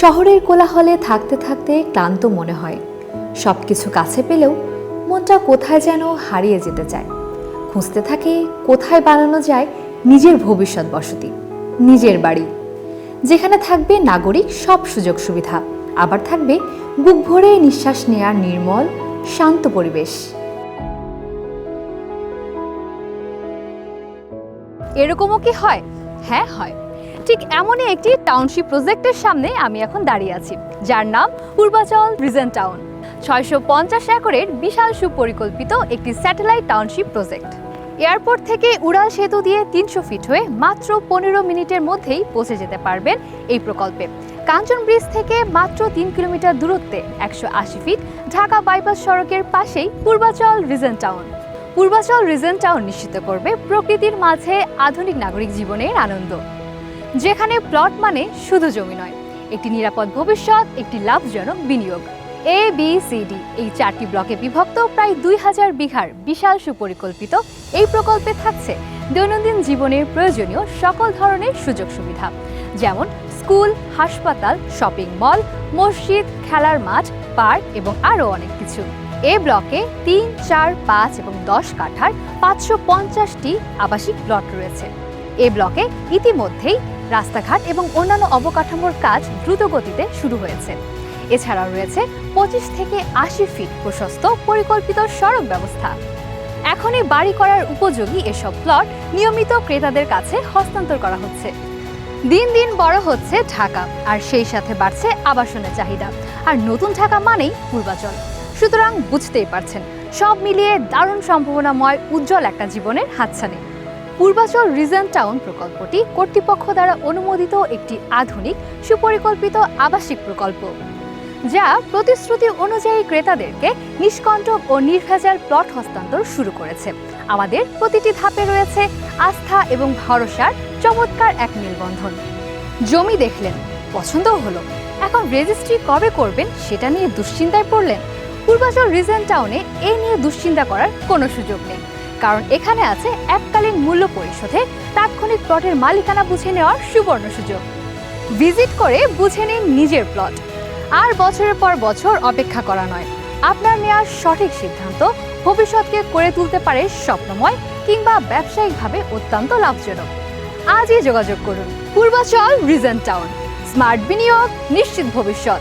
শহরের কোলাহলে থাকতে থাকতে ক্লান্ত মনে হয়। সব কিছু কাছে পেলেও মনটা কোথায় যেন হারিয়ে যেতে চায়। খুঁজতে থাকে কোথায় বানানো যায় নিজের ভবিষ্যৎ বসতি নিজের বাড়ি। যেখানে থাকবে নাগরিক সব সুযোগ সুবিধা, আবার থাকবে বুক ভরে নিঃশ্বাস নেয়ার নির্মল, শান্ত পরিবেশ। এরকমও কি হয়? হ্যাঁ হয়। ঠিক এমনই একটি টাউনশিপ প্রজেক্টের সামনে আমি এখন দাঁড়িয়ে আছি, যার নাম পূর্বাচল রিজন টাউন ছয়শো পঞ্চাশ একরের বিশাল সুপরিকল্পিত একটি স্যাটেলাইট টাউনশিপ প্রজেক্ট এয়ারপোর্ট থেকে উড়াল সেতু দিয়ে তিনশো ফিট হয়ে মাত্র পনেরো মিনিটের মধ্যেই পৌঁছে যেতে পারবেন এই প্রকল্পে। কাঞ্চন ব্রিজ থেকে মাত্র তিন কিলোমিটার দূরত্বে একশো আশি ফিট ঢাকা বাইপাস সড়কের পাশেই Purbachal region town Purbachal region town নিশ্চিত করবে প্রকৃতির মাঝে আধুনিক নাগরিক জীবনের আনন্দ। যেখানে প্লট মানে শুধু জমি নয়, একটি নিরাপদ ভবিষ্যৎ, একটি লাভজনক বিনিয়োগ। এ বি সি ডি এই চারটি ব্লকে বিভক্ত প্রায় দুই হাজার বিঘার বিশাল সুপরিকল্পিত এই প্রকল্পে থাকছে দৈনন্দিন জীবনের প্রয়োজনীয় সকল ধরনের সুযোগ সুবিধা, যেমন স্কুল, হাসপাতাল শপিং মল মসজিদ, খেলার মাঠ পার্ক এবং আরও অনেক কিছু। এ ব্লকে তিন, চার, পাঁচ এবং দশ কাঠার পাঁচশো পঞ্চাশটি আবাসিক প্লট রয়েছে। এ ব্লকে ইতিমধ্যেই রাস্তাঘাট এবং অন্যান্য অবকাঠামোর কাজ দ্রুত গতিতে শুরু হয়েছে। এছাড়াও রয়েছে পঁচিশ থেকে আশি ফিট প্রশস্ত পরিকল্পিত সড়ক ব্যবস্থা। এখনই বাড়ি করার উপযোগী এসব প্লট নিয়মিত ক্রেতাদের কাছে হস্তান্তর করা হচ্ছে। দিন দিন বড় হচ্ছে ঢাকা, আর সেই সাথে বাড়ছে আবাসনের চাহিদা। আর নতুন ঢাকা মানেই পূর্বাচল। সুতরাং বুঝতেই পারছেন, সব মিলিয়ে দারুণ সম্ভাবনাময়, উজ্জ্বল একটা জীবনের হাতছানি। পূর্বাচল রিজন টাউন প্রকল্পটি কর্তৃপক্ষ দ্বারা অনুমোদিত একটি আধুনিক, সুপরিকল্পিত আবাসিক প্রকল্প, যা প্রতিশ্রুতি অনুযায়ী ক্রেতাদেরকে নিষ্কণ্টক ও নির্ভেজাল প্লট হস্তান্তর শুরু করেছে। আমাদের প্রতিটি ধাপে রয়েছে আস্থা এবং ভরসার চমৎকার এক মেলবন্ধন। জমি দেখলেন পছন্দও হলো। এখন রেজিস্ট্রি কবে করবেন সেটা নিয়ে দুশ্চিন্তায় পড়লেন? পূর্বাচল রিজন টাউনে এ নিয়ে দুশ্চিন্তা করার কোনো সুযোগ নেই। কারণ এখানে আছে এককালীন মূল্য পরিশোধে তাৎক্ষণিক প্লটের মালিকানা বুঝে নেওয়ার সুবর্ণ সুযোগ। ভিজিট করে বুঝে নিন নিজের প্লট। আর বছরের পর বছর অপেক্ষা করা নয়। আপনার নেওয়ার সঠিক সিদ্ধান্ত ভবিষ্যৎকে করে তুলতে পারে স্বপ্নময় কিংবা ব্যবসায়িকভাবে অত্যন্ত লাভজনক। আজই যোগাযোগ করুন। Purbachal Regent town. স্মার্ট বিনিয়োগ, নিশ্চিত ভবিষ্যৎ।